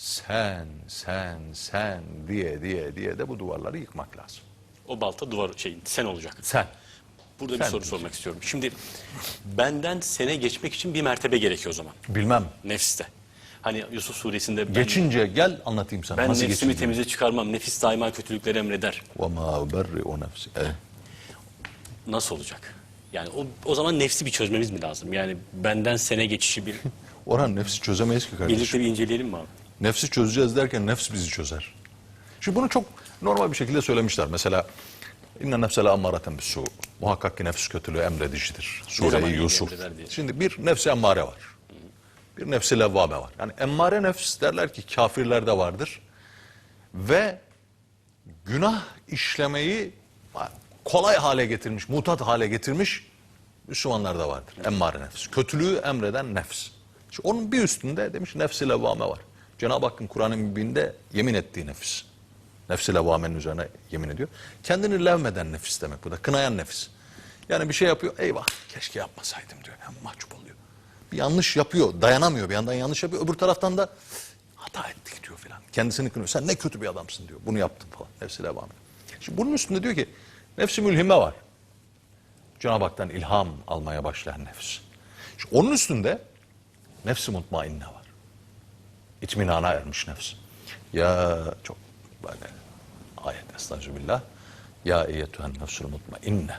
sen, sen, sen diye diye diye de bu duvarları yıkmak lazım. O balta duvar şey sen olacak. Sen. Burada bir Sen soru diyeceksin. sormak istiyorum. Şimdi benden sene geçmek için bir mertebe gerekiyor o zaman. Bilmem. Nefste. Hani Yusuf suresinde ben, Geçince gel anlatayım sana. ben Nasıl nefsimi geçince? temize çıkarmam. Nefis daima kötülükleri emreder. وَمَا اُبَرِّ nefsi. Evet. Nasıl olacak? Yani o, o zaman nefsi bir çözmemiz mi lazım? Yani benden sene geçişi bir Orhan nefsi çözemeyiz ki kardeşim. birlikte bir inceleyelim mi abi? Nefsi çözeceğiz derken nefs bizi çözer. Şimdi bunu çok normal bir şekilde söylemişler. Mesela inne nefsele ammareten bis su. Muhakkak ki nefs kötülüğü emredicidir. Sure-i Yusuf. Şimdi bir nefsi emmare var. Bir nefsi levvame var. Yani emmare nefs derler ki kafirlerde vardır. Ve günah işlemeyi kolay hale getirmiş, mutat hale getirmiş Müslümanlarda vardır. Emmare nefs. Kötülüğü emreden nefs. İşte onun bir üstünde demiş nefsi levvame var. Cenab-ı Hakk'ın Kur'an-ı Mübin'de yemin ettiği nefis. Nefsi levvamenin üzerine yemin ediyor. Kendini levmeden nefis demek bu da. Kınayan nefis. Yani bir şey yapıyor. Eyvah keşke yapmasaydım diyor. Hem mahcup oluyor. Bir yanlış yapıyor. Dayanamıyor. Bir yandan yanlış yapıyor. Öbür taraftan da hata ettik diyor filan. Kendisini kınıyor. Sen ne kötü bir adamsın diyor. Bunu yaptın falan. Nefsi levvame. Şimdi bunun üstünde diyor ki nefsi mülhime var. Cenab-ı Hak'tan ilham almaya başlayan nefs. Şimdi onun üstünde nefsi mutmainne var. İtminana ermiş nefs. Ya çok böyle ayet estağfirullah. Ya eyyetühen nefsul mutmainne.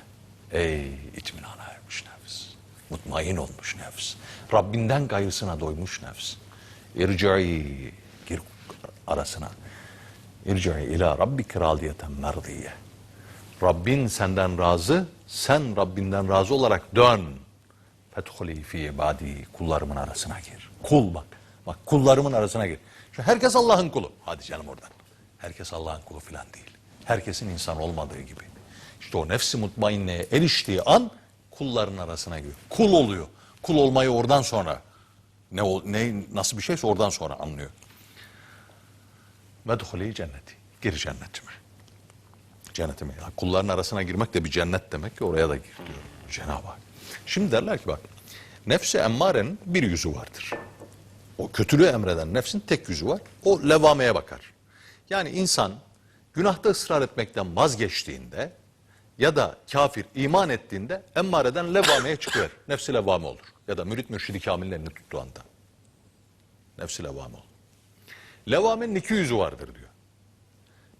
Ey itminana ermiş nefs. Mutmain olmuş nefs. Rabbinden gayrısına doymuş nefs. İrci'i gir arasına. İrci'i ila rabbike radiyeten merdiye. Rabbin senden razı, sen Rabbinden razı olarak dön. Fethuli fi ibadi kullarımın arasına gir. Kul bak. Bak kullarımın arasına gir. Şu herkes Allah'ın kulu. Hadi canım oradan. Herkes Allah'ın kulu falan değil. Herkesin insan olmadığı gibi. İşte o nefsi mutmainneye eriştiği an kulların arasına giriyor. Kul oluyor. Kul olmayı oradan sonra ne, ol- ne nasıl bir şeyse oradan sonra anlıyor. Medhuli cenneti. Gir cennetime. Cennetime. Ya kulların arasına girmek de bir cennet demek ki oraya da gir diyor Cenab-ı Hak. Şimdi derler ki bak nefsi emmarenin bir yüzü vardır. O kötülüğü emreden nefsin tek yüzü var. O levameye bakar. Yani insan günahta ısrar etmekten vazgeçtiğinde ya da kafir iman ettiğinde emmareden levameye çıkıyor. Nefsi levame olur. Ya da mürit mürşidi kamillerini tuttuğu anda. Nefsi levame olur. Levamenin iki yüzü vardır diyor.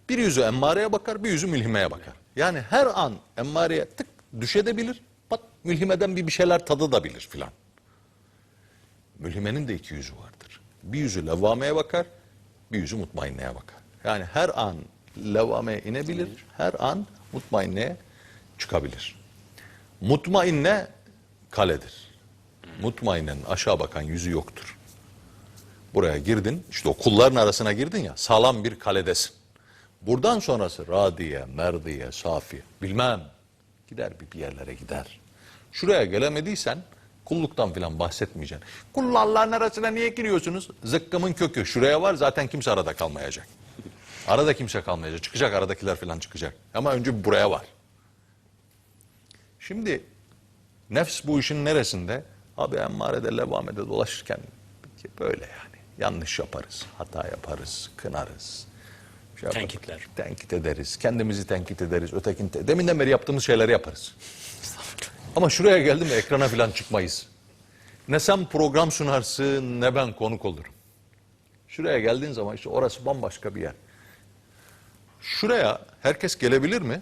Bir yüzü emmareye bakar, bir yüzü mülhimeye bakar. Yani her an emmareye tık düşebilir, pat mülhimeden bir bir şeyler tadabilir filan. Mülhimenin de iki yüzü vardır. Bir yüzü levvameye bakar, bir yüzü mutmainneye bakar. Yani her an levvameye inebilir, her an mutmainneye çıkabilir. Mutmainne kaledir. Mutmainnenin aşağı bakan yüzü yoktur. Buraya girdin, işte o kulların arasına girdin ya, sağlam bir kaledesin. Buradan sonrası radiye, merdiye, safiye, bilmem. Gider bir, bir yerlere gider. Şuraya gelemediysen kulluktan filan bahsetmeyeceksin. Kullarların arasına niye giriyorsunuz? Zıkkımın kökü. Şuraya var zaten kimse arada kalmayacak. Arada kimse kalmayacak. Çıkacak aradakiler filan çıkacak. Ama önce buraya var. Şimdi nefs bu işin neresinde? Abi emmarede levamede dolaşırken böyle yani. Yanlış yaparız, hata yaparız, kınarız. Şey yaparız. Tenkitler. Tenkit ederiz, kendimizi tenkit ederiz, ötekini te- Deminden beri yaptığımız şeyleri yaparız. Ama şuraya geldim mi ekrana falan çıkmayız. Ne sen program sunarsın ne ben konuk olurum. Şuraya geldiğin zaman işte orası bambaşka bir yer. Şuraya herkes gelebilir mi?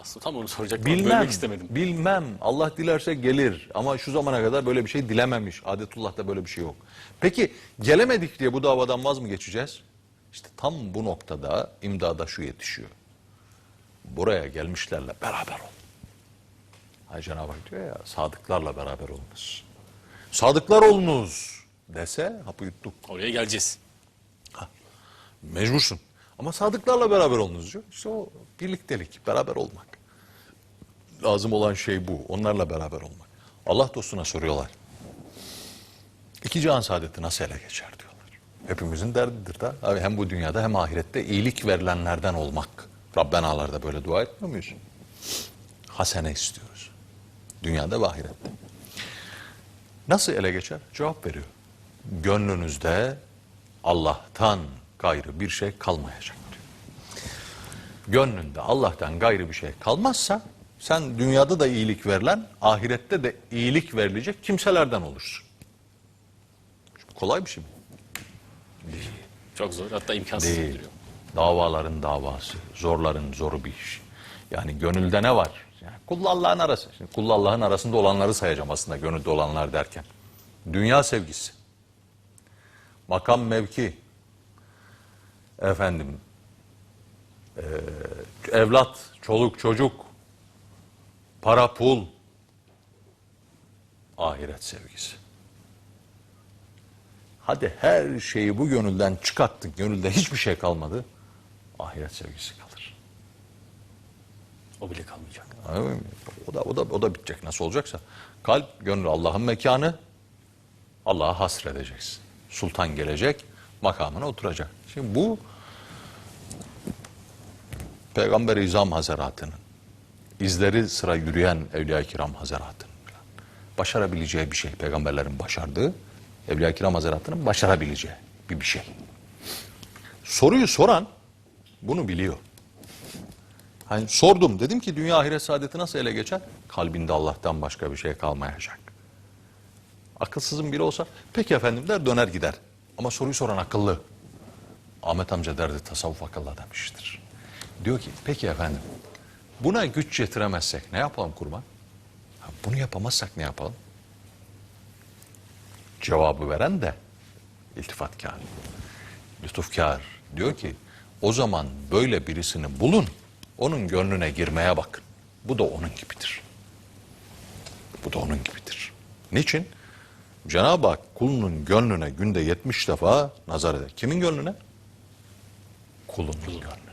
Aslında tam onu soracaktım. Bilmem. İstemedim. Bilmem. Allah dilerse gelir. Ama şu zamana kadar böyle bir şey dilememiş. Adetullah'ta böyle bir şey yok. Peki gelemedik diye bu davadan vaz mı geçeceğiz? İşte tam bu noktada imdada şu yetişiyor. Buraya gelmişlerle beraber ol. Hay Cenab-ı Hak diyor ya sadıklarla beraber olunuz. Sadıklar olunuz dese hapı yuttuk. Oraya geleceğiz. Mecbursun. Ama sadıklarla beraber olunuz diyor. İşte o birliktelik, beraber olmak. Lazım olan şey bu. Onlarla beraber olmak. Allah dostuna soruyorlar. İki cihan saadeti nasıl ele geçer diyorlar. Hepimizin derdidir da. Abi hem bu dünyada hem ahirette iyilik verilenlerden olmak. Rabbenalarda böyle dua etmiyor muyuz? Hasene istiyoruz. Dünyada ve ahirette. Nasıl ele geçer? Cevap veriyor. Gönlünüzde Allah'tan gayrı bir şey kalmayacak diyor. Gönlünde Allah'tan gayrı bir şey kalmazsa sen dünyada da iyilik verilen, ahirette de iyilik verilecek kimselerden olursun. Şimdi kolay bir şey mi? Çok zor hatta imkansız Değil. duruyor. Davaların davası, zorların zoru bir iş. Yani gönülde ne var? Yani kulla Allah'ın arası. Şimdi kulla Allah'ın arasında olanları sayacağım aslında gönülde olanlar derken. Dünya sevgisi, makam mevki, efendim, eee, evlat, çoluk çocuk, para pul, ahiret sevgisi. Hadi her şeyi bu gönülden çıkarttık, gönülde hiçbir şey kalmadı. Ahiret sevgisi kalır. O bile kalmayacak. O da o da o da bitecek nasıl olacaksa. Kalp, gönül Allah'ın mekanı. Allah'a hasredeceksin. Sultan gelecek, makamına oturacak. Şimdi bu Peygamber-i İzam Hazretleri'nin izleri sıra yürüyen Evliya-i Kiram falan başarabileceği bir şey. Peygamberlerin başardığı, Evliya-i Kiram Hazretleri'nin başarabileceği bir bir şey. Soruyu soran bunu biliyor. Hani sordum dedim ki dünya ahiret saadeti nasıl ele geçer? Kalbinde Allah'tan başka bir şey kalmayacak. Akılsızın biri olsa peki efendim der döner gider. Ama soruyu soran akıllı. Ahmet amca derdi tasavvuf akıllı demiştir. Diyor ki peki efendim buna güç yetiremezsek ne yapalım kurban? Ha, bunu yapamazsak ne yapalım? Cevabı veren de iltifatkar, lütufkar. Diyor ki o zaman böyle birisini bulun, onun gönlüne girmeye bakın. Bu da onun gibidir. Bu da onun gibidir. Niçin? Cenab-ı Hak kulunun gönlüne günde 70 defa nazar eder. Kimin gönlüne? Kulunun gönlüne.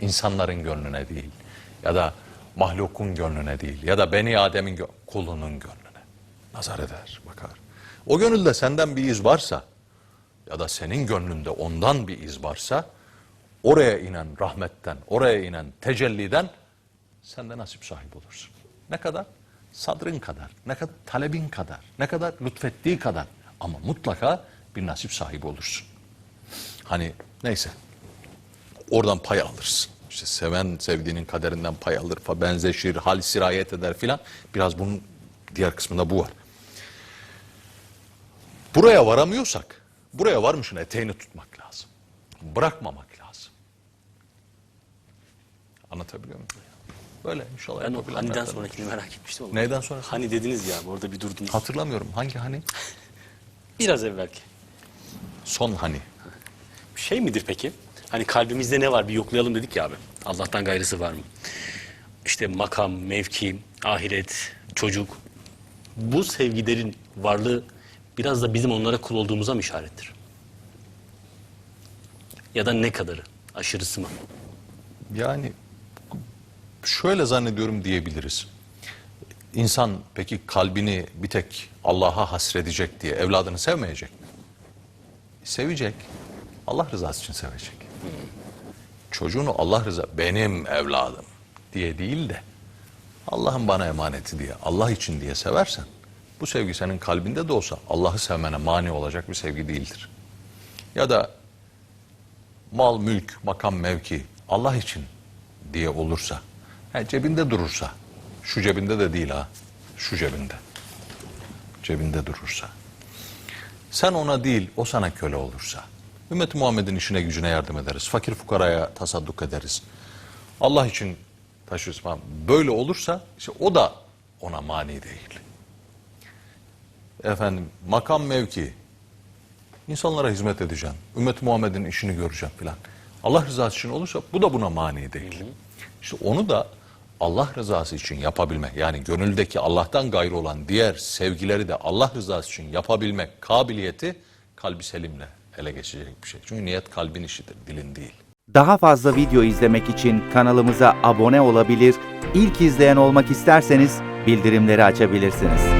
İnsanların gönlüne değil. Ya da mahlukun gönlüne değil. Ya da Beni Adem'in gö- kulunun gönlüne. Nazar eder, bakar. O gönülde senden bir iz varsa ya da senin gönlünde ondan bir iz varsa oraya inen rahmetten, oraya inen tecelliden sen de nasip sahibi olursun. Ne kadar? Sadrın kadar, ne kadar talebin kadar, ne kadar lütfettiği kadar ama mutlaka bir nasip sahibi olursun. Hani neyse oradan pay alırsın. İşte seven sevdiğinin kaderinden pay alır, fa benzeşir, hal sirayet eder filan. Biraz bunun diğer kısmında bu var. Buraya varamıyorsak, buraya varmışın eteğini tutmak lazım. Bırakmamak. Anlatabiliyor muyum? Böyle inşallah Ben o Hani'den sonrakini merak etmiştim ama. Neyden sonra? Hani dediniz ya orada bir durdunuz. Hatırlamıyorum. Hangi hani? Biraz evvelki. Son hani. Şey midir peki? Hani kalbimizde ne var bir yoklayalım dedik ya abi. Allah'tan gayrısı var mı? İşte makam, mevki, ahiret, çocuk. Bu sevgilerin varlığı biraz da bizim onlara kul olduğumuza mı işarettir? Ya da ne kadarı? Aşırısı mı? Yani şöyle zannediyorum diyebiliriz. İnsan peki kalbini bir tek Allah'a hasredecek diye evladını sevmeyecek mi? Sevecek. Allah rızası için sevecek. Çocuğunu Allah rıza benim evladım diye değil de Allah'ın bana emaneti diye, Allah için diye seversen bu sevgi senin kalbinde de olsa Allah'ı sevmene mani olacak bir sevgi değildir. Ya da mal, mülk, makam, mevki Allah için diye olursa, he, cebinde durursa, şu cebinde de değil ha, şu cebinde, cebinde durursa, sen ona değil, o sana köle olursa, Ümmet Muhammed'in işine gücüne yardım ederiz, fakir fukaraya tasadduk ederiz, Allah için taşırız falan, böyle olursa, işte o da ona mani değil. Efendim, makam mevki, İnsanlara hizmet edeceğim. Ümmet Muhammed'in işini göreceğim filan. Allah rızası için olursa bu da buna mani değil. İşte onu da Allah rızası için yapabilmek yani gönüldeki Allah'tan gayrı olan diğer sevgileri de Allah rızası için yapabilmek kabiliyeti kalbi selimle ele geçecek bir şey. Çünkü niyet kalbin işidir, dilin değil. Daha fazla video izlemek için kanalımıza abone olabilir, ilk izleyen olmak isterseniz bildirimleri açabilirsiniz.